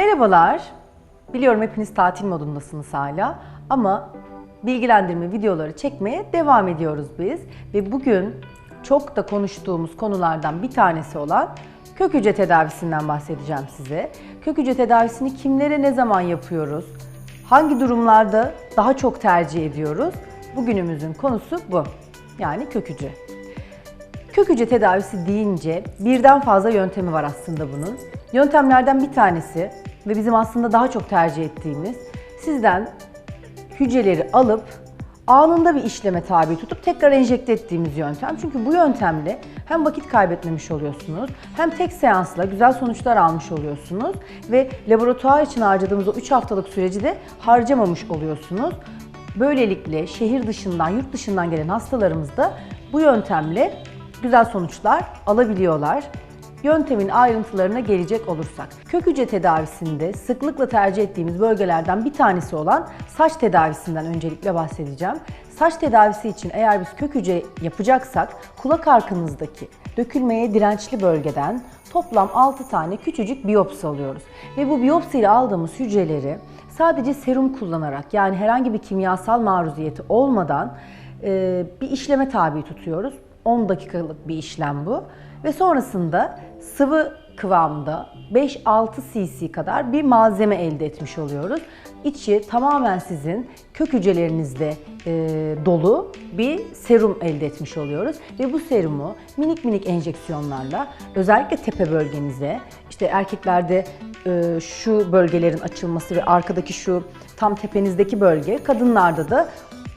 Merhabalar. Biliyorum hepiniz tatil modundasınız hala ama bilgilendirme videoları çekmeye devam ediyoruz biz. Ve bugün çok da konuştuğumuz konulardan bir tanesi olan kök hücre tedavisinden bahsedeceğim size. Kök hücre tedavisini kimlere ne zaman yapıyoruz? Hangi durumlarda daha çok tercih ediyoruz? Bugünümüzün konusu bu. Yani kök hücre. Kök hücre tedavisi deyince birden fazla yöntemi var aslında bunun. Yöntemlerden bir tanesi ve bizim aslında daha çok tercih ettiğimiz sizden hücreleri alıp anında bir işleme tabi tutup tekrar enjekte ettiğimiz yöntem. Çünkü bu yöntemle hem vakit kaybetmemiş oluyorsunuz hem tek seansla güzel sonuçlar almış oluyorsunuz ve laboratuvar için harcadığımız o 3 haftalık süreci de harcamamış oluyorsunuz. Böylelikle şehir dışından, yurt dışından gelen hastalarımız da bu yöntemle güzel sonuçlar alabiliyorlar. Yöntemin ayrıntılarına gelecek olursak, kök hücre tedavisinde sıklıkla tercih ettiğimiz bölgelerden bir tanesi olan saç tedavisinden öncelikle bahsedeceğim. Saç tedavisi için eğer biz kök hücre yapacaksak kulak arkınızdaki dökülmeye dirençli bölgeden toplam 6 tane küçücük biyopsi alıyoruz. Ve bu biyopsi ile aldığımız hücreleri sadece serum kullanarak yani herhangi bir kimyasal maruziyeti olmadan bir işleme tabi tutuyoruz. 10 dakikalık bir işlem bu. Ve sonrasında sıvı kıvamda 5-6 cc kadar bir malzeme elde etmiş oluyoruz. İçi tamamen sizin kök hücrelerinizde e, dolu bir serum elde etmiş oluyoruz. Ve bu serumu minik minik enjeksiyonlarla özellikle tepe bölgenize, işte erkeklerde e, şu bölgelerin açılması ve arkadaki şu tam tepenizdeki bölge, kadınlarda da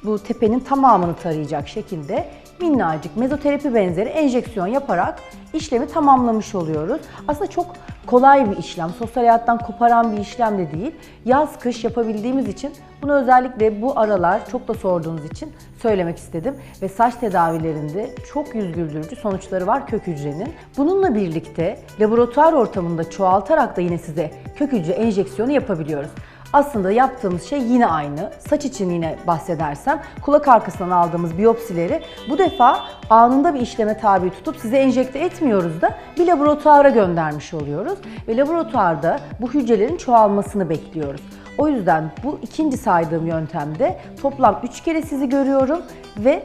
bu tepenin tamamını tarayacak şekilde minnacık mezoterapi benzeri enjeksiyon yaparak işlemi tamamlamış oluyoruz. Aslında çok kolay bir işlem, sosyal hayattan koparan bir işlem de değil. Yaz kış yapabildiğimiz için bunu özellikle bu aralar çok da sorduğunuz için söylemek istedim. Ve saç tedavilerinde çok yüz güldürücü sonuçları var kök hücrenin. Bununla birlikte laboratuvar ortamında çoğaltarak da yine size kök hücre enjeksiyonu yapabiliyoruz. Aslında yaptığımız şey yine aynı. Saç için yine bahsedersem kulak arkasından aldığımız biyopsileri bu defa anında bir işleme tabi tutup size enjekte etmiyoruz da bir laboratuvara göndermiş oluyoruz. Ve laboratuvarda bu hücrelerin çoğalmasını bekliyoruz. O yüzden bu ikinci saydığım yöntemde toplam 3 kere sizi görüyorum ve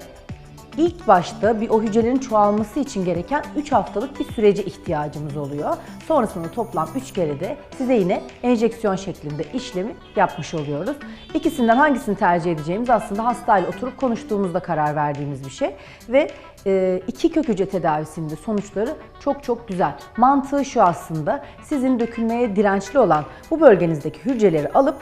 İlk başta bir o hücrelerin çoğalması için gereken 3 haftalık bir sürece ihtiyacımız oluyor. Sonrasında toplam 3 kere de size yine enjeksiyon şeklinde işlemi yapmış oluyoruz. İkisinden hangisini tercih edeceğimiz aslında hastayla oturup konuştuğumuzda karar verdiğimiz bir şey. Ve e, iki kök hücre tedavisinin de sonuçları çok çok güzel. Mantığı şu aslında sizin dökülmeye dirençli olan bu bölgenizdeki hücreleri alıp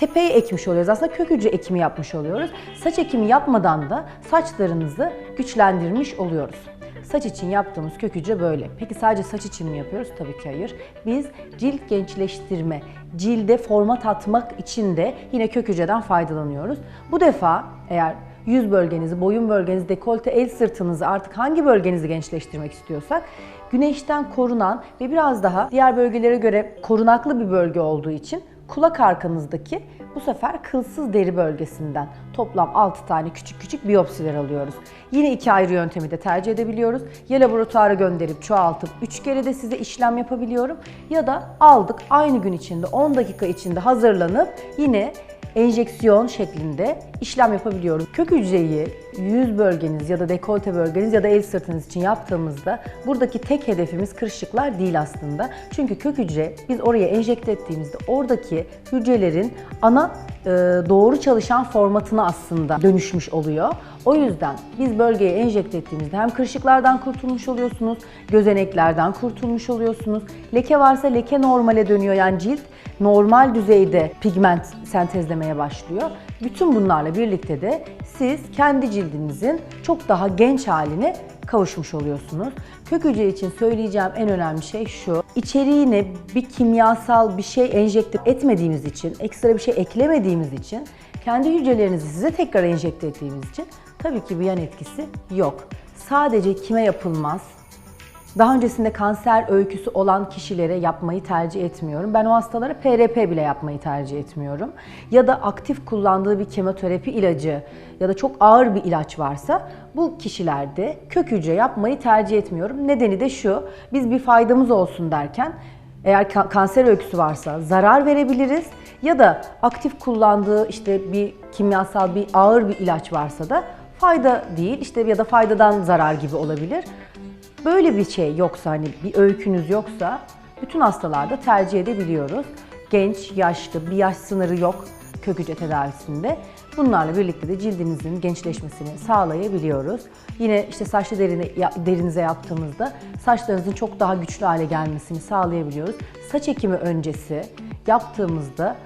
tepeye ekmiş oluyoruz. Aslında kök hücre ekimi yapmış oluyoruz. Saç ekimi yapmadan da saçlarınızı güçlendirmiş oluyoruz. Saç için yaptığımız kök hücre böyle. Peki sadece saç için mi yapıyoruz? Tabii ki hayır. Biz cilt gençleştirme, cilde format atmak için de yine kök hücreden faydalanıyoruz. Bu defa eğer yüz bölgenizi, boyun bölgenizi, dekolte, el sırtınızı artık hangi bölgenizi gençleştirmek istiyorsak güneşten korunan ve biraz daha diğer bölgelere göre korunaklı bir bölge olduğu için kulak arkanızdaki bu sefer kılsız deri bölgesinden toplam 6 tane küçük küçük biyopsiler alıyoruz. Yine iki ayrı yöntemi de tercih edebiliyoruz. Ya laboratuvara gönderip çoğaltıp 3 kere de size işlem yapabiliyorum ya da aldık aynı gün içinde 10 dakika içinde hazırlanıp yine enjeksiyon şeklinde işlem yapabiliyoruz. Kök hücreyi yüz bölgeniz ya da dekolte bölgeniz ya da el sırtınız için yaptığımızda buradaki tek hedefimiz kırışıklar değil aslında. Çünkü kök hücre biz oraya enjekte ettiğimizde oradaki hücrelerin ana e, doğru çalışan formatına aslında dönüşmüş oluyor. O yüzden biz bölgeye enjekte ettiğimizde hem kırışıklardan kurtulmuş oluyorsunuz, gözeneklerden kurtulmuş oluyorsunuz. Leke varsa leke normale dönüyor yani cilt normal düzeyde pigment sentezlemeye başlıyor. Bütün bunlarla birlikte de siz kendi cildinizin çok daha genç haline kavuşmuş oluyorsunuz. Kök hücre için söyleyeceğim en önemli şey şu. İçeriğine bir kimyasal bir şey enjekte etmediğimiz için, ekstra bir şey eklemediğimiz için, kendi hücrelerinizi size tekrar enjekte ettiğimiz için tabii ki bir yan etkisi yok. Sadece kime yapılmaz, daha öncesinde kanser öyküsü olan kişilere yapmayı tercih etmiyorum. Ben o hastalara PRP bile yapmayı tercih etmiyorum. Ya da aktif kullandığı bir kemoterapi ilacı ya da çok ağır bir ilaç varsa bu kişilerde kök hücre yapmayı tercih etmiyorum. Nedeni de şu, biz bir faydamız olsun derken Eğer ka- kanser öyküsü varsa zarar verebiliriz ya da aktif kullandığı işte bir kimyasal bir ağır bir ilaç varsa da fayda değil işte ya da faydadan zarar gibi olabilir. Böyle bir şey yoksa hani bir öykünüz yoksa bütün hastalarda tercih edebiliyoruz. Genç, yaşlı, bir yaş sınırı yok kök hücre tedavisinde. Bunlarla birlikte de cildinizin gençleşmesini sağlayabiliyoruz. Yine işte saçlı derini, ya- derinize yaptığımızda saçlarınızın çok daha güçlü hale gelmesini sağlayabiliyoruz. Saç ekimi öncesi yaptığımızda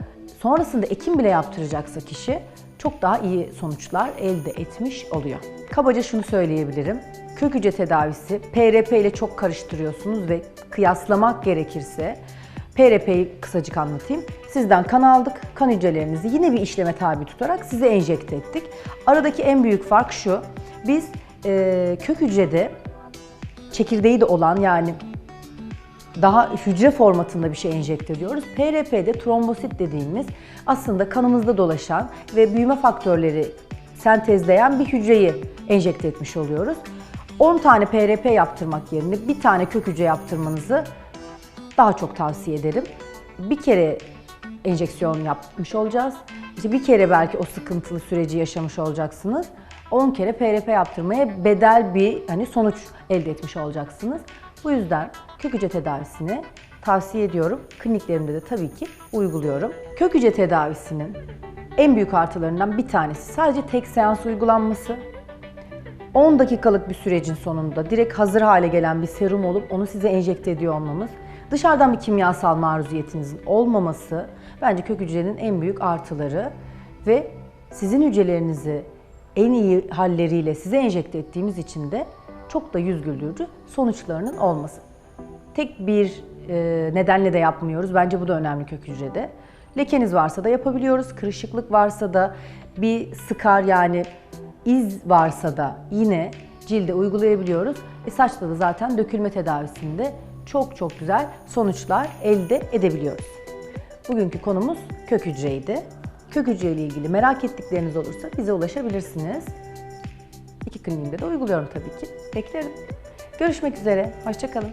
sonrasında ekim bile yaptıracaksa kişi çok daha iyi sonuçlar elde etmiş oluyor. Kabaca şunu söyleyebilirim. Kök hücre tedavisi PRP ile çok karıştırıyorsunuz ve kıyaslamak gerekirse PRP'yi kısacık anlatayım. Sizden kan aldık. Kan hücrelerinizi yine bir işleme tabi tutarak size enjekte ettik. Aradaki en büyük fark şu. Biz eee, kök hücrede çekirdeği de olan yani daha hücre formatında bir şey enjekte ediyoruz. PRP'de trombosit dediğimiz aslında kanımızda dolaşan ve büyüme faktörleri sentezleyen bir hücreyi enjekte etmiş oluyoruz. 10 tane PRP yaptırmak yerine bir tane kök hücre yaptırmanızı daha çok tavsiye ederim. Bir kere enjeksiyon yapmış olacağız. İşte bir kere belki o sıkıntılı süreci yaşamış olacaksınız. 10 kere PRP yaptırmaya bedel bir hani sonuç elde etmiş olacaksınız. Bu yüzden kök hücre tedavisini tavsiye ediyorum. Kliniklerimde de tabii ki uyguluyorum. Kök hücre tedavisinin en büyük artılarından bir tanesi sadece tek seans uygulanması. 10 dakikalık bir sürecin sonunda direkt hazır hale gelen bir serum olup onu size enjekte ediyor olmamız, dışarıdan bir kimyasal maruziyetinizin olmaması bence kök hücrenin en büyük artıları ve sizin hücrelerinizi en iyi halleriyle size enjekte ettiğimiz için de çok da yüz güldürücü sonuçlarının olması. Tek bir e, nedenle de yapmıyoruz. Bence bu da önemli kök hücrede. Lekeniz varsa da yapabiliyoruz. Kırışıklık varsa da bir skar yani iz varsa da yine cilde uygulayabiliyoruz. E saçta da zaten dökülme tedavisinde çok çok güzel sonuçlar elde edebiliyoruz. Bugünkü konumuz kök hücreydi. Kök hücre ile ilgili merak ettikleriniz olursa bize ulaşabilirsiniz. Kliniğimde de uyguluyorum tabii ki. Beklerim. Görüşmek üzere. Hoşçakalın.